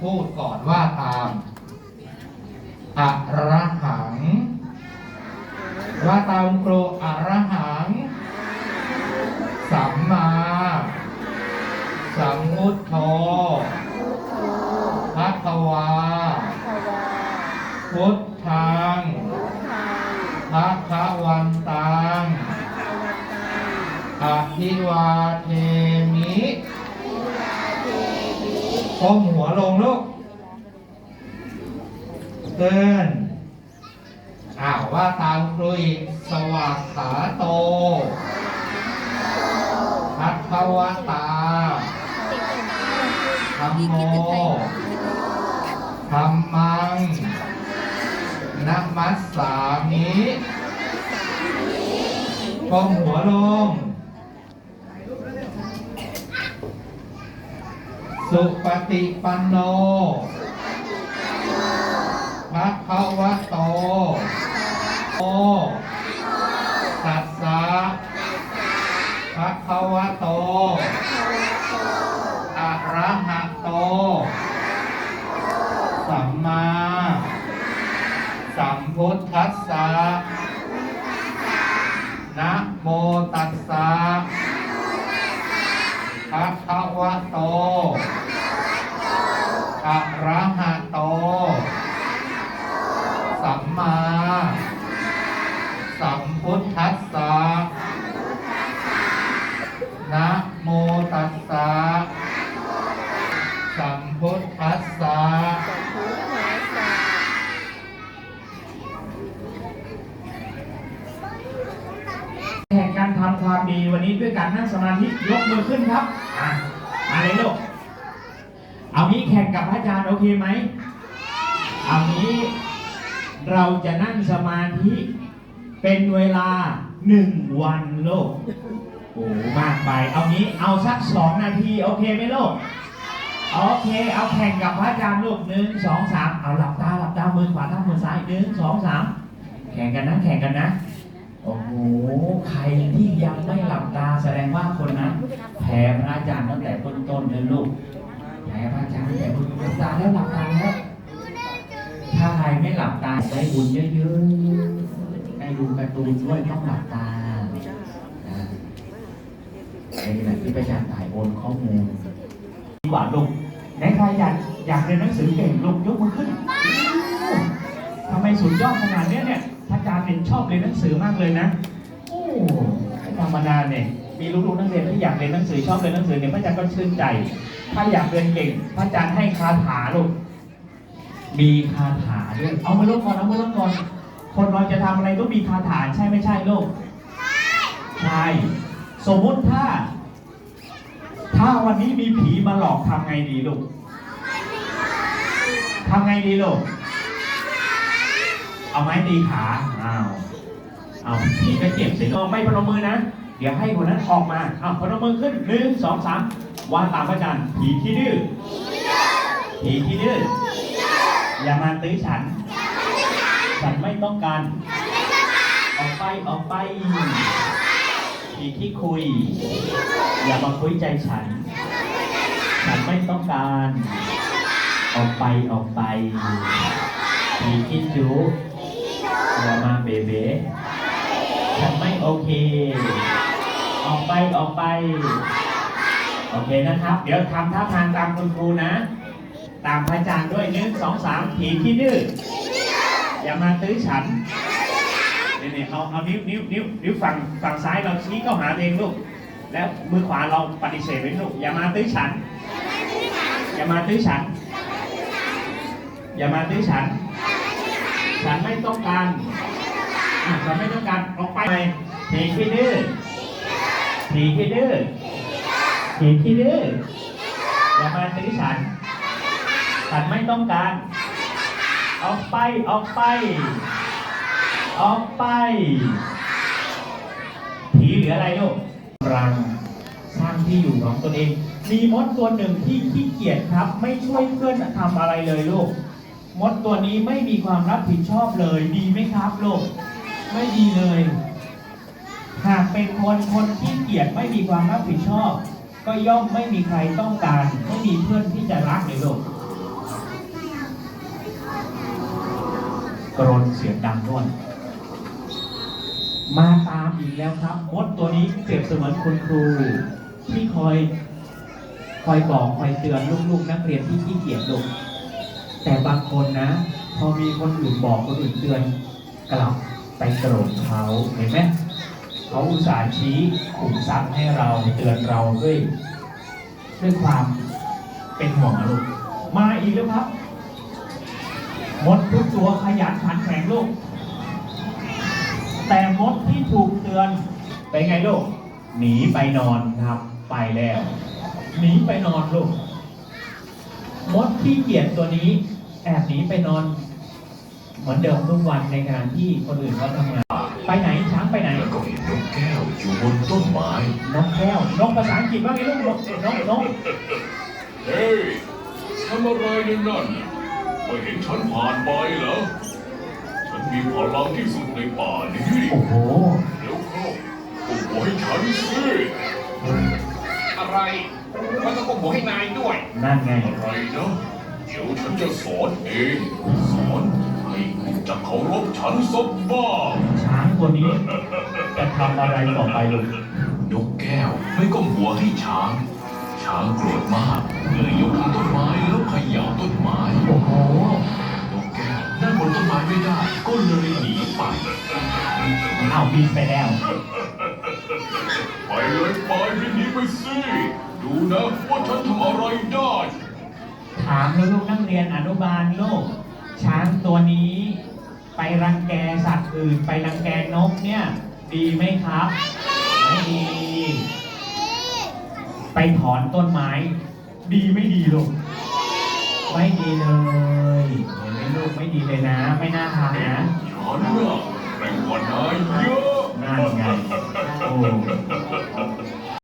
พูดก่อนว่าตามอะระหัง ว่าตามคุณครูอะระหัง สัมมา สัมพุทโธพระควา พุทธังพระคะวันตังอภิวาเทมิ ก้มหัวลงลูกเดินอ้าวว่าตามครูอีกสวัสขาโตพัทวตาธรรมโมธรรมังนัมัสสามิก้มหัวลง สุปฏิปันโนภะคะวะโต โอตัสสะภะคะวะโต อะระหะโต สัมมา สัมพุทธัสสะนะ อะระหะโต สัมมา สัมพุทธัสสะ นะโมตัสสะ สัมพุทธัสสะแข่งการทำความดีวันนี้ด้วยการนั่งสมาธิยกมือขึ้นครับอะมาเลยลูก เอางี้แข่งกับพระอาจารย์โอเคไหมเอางี้เราจะนั่งสมาธิเป็นเวลาหนึ่งวันโลก โอ้มากไป เอางี้เอาสักสองนาทีโอเคไหมลูกโอเค เอาแข่งกับพระอาจารย์ลูกหนึ่งสองสามเอาหลับตาหลับตามือขวาทับมือซ้ายหนึ่งสองสามแข่งกันนะแข่งกันนะ โอ้โห ใครที่ยังไม่หลับตาแสดงว่าคนนั้นแพ้พระอาจารย์ตั้งแต่ต้นๆเลยลูก แพ้พระอาจารย์ตั้งแต่ต้นหลับตาแล้วหลับตาแล้ว ถ้าใครไม่หลับตาได้บุญเยอะๆได้ดูการ์ตูนด้วยต้องหลับตาอ่านี่แหละที่พระอาจารย์ถ่ายโอนข้อมูลดีกว่าลูกไหนใครอยากอยากเรียนหนังสือเก่งลูกยกมือขึ้นทำไมสุดยอดขนาดเนี้ยเนี่ยพระอาจารย์เนี่ยชอบเรียนหนังสือมากเลยนะโอ้ธรรมดาเนี่ยมีลูกๆนักเรียนที่อยากเรียนหนังสือชอบเรียนหนังสือเนี่ยพระอาจารย์ก็ชื่นใจ ถ้าอยากเรียนเก่งพระอาจารย์ให้คาถาลูก มีคาถาด้วย เอามาลงก่อนเอามาลงก่อน คนเราจะทำอะไรต้องมีคาถาใช่ไม่ใช่ลูก ใช่ สมมุติถ้า ถ้าวันนี้มีผีมาหลอกทำไงดีลูกทำไงดีลูก เอาไม้ตีขา อ้าว เอาผีก็เจ็บสิเอาไม่พนมมือนะ เดี๋ยวให้คนนั้นออกมาเอาพนมมือขึ้นหนึ่งสองสาม วางตามพระอาจารย์ผีที่ดื้อผีที่ดื้ออย่ามาตื้อฉัน ฉันไม่ต้องการ ออกไปออกไปผีที่คุย อย่ามาคุยใจฉัน ฉันไม่ต้องการ ออกไปออกไปผีที่จุอย่ามาเบเบ้ฉันไม่โอเค ออกไปออกไป โอเคนะครับ เดี๋ยวทำท่าทางตามคุณครูนะ ตามพระอาจารย์ด้วยหนึ่งสองสามผีที่ดื้ออย่ามาตื้อฉันเนี่ยๆเอาเอานิ้วนิ้วนิ้วนิ้วฝั่งฝั่งซ้ายเราชี้เข้าหาเองลูก แล้วมือขวาเราปฏิเสธไว้ลูกอย่ามาตื้อฉัน อย่ามาตื้อฉัน อย่ามาตื้อฉัน ฉันไม่ต้องการฉันไม่ต้องการออกไปผีขี้ดื้อผีขี้ดื้อ ผีขี้ดื้ออย่ามาตื้อฉัน ฉันไม่ต้องการ ออกไปออกไป ออกไป ผีเหลืออะไรลูกรังสร้างที่อยู่ของตนเอง มีมดตัวหนึ่งที่ขี้เกียจครับ ไม่ช่วยเพื่อนทำอะไรเลยลูกมดตัวนี้ไม่มีความรับผิดชอบเลย ดีไหมครับลูกไม่ดีเลย หากเป็นคนคนที่เกียจไม่มีความรับผิดชอบ ก็ย่อมไม่มีใครต้องการ ไม่มีเพื่อนที่จะรักในโลกกรนเสียงดังด้วยมาตามอีกแล้วครับมดตัวนี้เปรียบเสมือนคุณครู ที่คอยคอยบอกคอยเตือนลูกๆนักเรียนที่ขี้เกียจลงแต่บางคนนะ พอมีคนอื่นบอกคนอื่นเตือนกลับไปโกรธเขาเห็นไหม เขาอุตส่าห์ชี้ขุมทรัพย์ให้เราเตือนเราด้วยด้วยความเป็นห่วงลูกมาอีกแล้วครับมดทุกตัวขยันขันแข็งลูก แต่มดที่ถูกเตือนเป็นไงลูก หนีไปนอนครับไปแล้ว หนีไปนอนลูก มดที่เกียจตัวนี้แอบหนีไปนอน เหมือนเดิมทุกวันในขณะที่คนอื่นเขาทำงาน ไปไหนช้างไปไหน แล้วก็เห็นนกแก้วอยู่บนต้นไม้นกแก้วนกภาษาอังกฤษว่าไงลูกนกนกนกเฮ้ยทำอะไรในนั่นไม่เห็นฉันผ่านไปเหรอ ฉันมีพลังที่สุดในป่านี้โอ้โหเดี๋ยวเข้าปลุกหัวให้ฉันสิอะไรมันต้องบอกให้นายด้วย นั่นไงอะไรนะเดี๋ยวฉันจะสอนเอง สอนให้คุณจะเคารพฉันสักบ้าง ช้าง ตัวนี้จะทำอะไรต่อไปลูกนกแก้วไม่ก้มหัวให้ช้าง ช้างโกรธมากเลยยกมือต้นไม้แล้วเขย่าต้นไม้โอ้โหนกแก้วนั่งบนต้นไม้ไม่ได้ก็เลยหนีไปอ้าวบินไปแล้วไปเลยไปให้หนีไปสิดูนะว่าฉันทำอะไรได้ ถามลูกๆนักเรียนอนุบาลโลก ช้างตัวนี้ ไปรังแกสัตว์อื่น ไปรังแกนกเนี่ย ดีไหมครับ ไม่ดี ไปถอนต้นไม้ ดีไม่ดีลูกไม่ดีเลยเห็นไหมลูกไม่ดีเลยนะ ไม่น่าทำนะถอนเมื่อแรงกว่าน้อยเยอะนั่นไงโอ้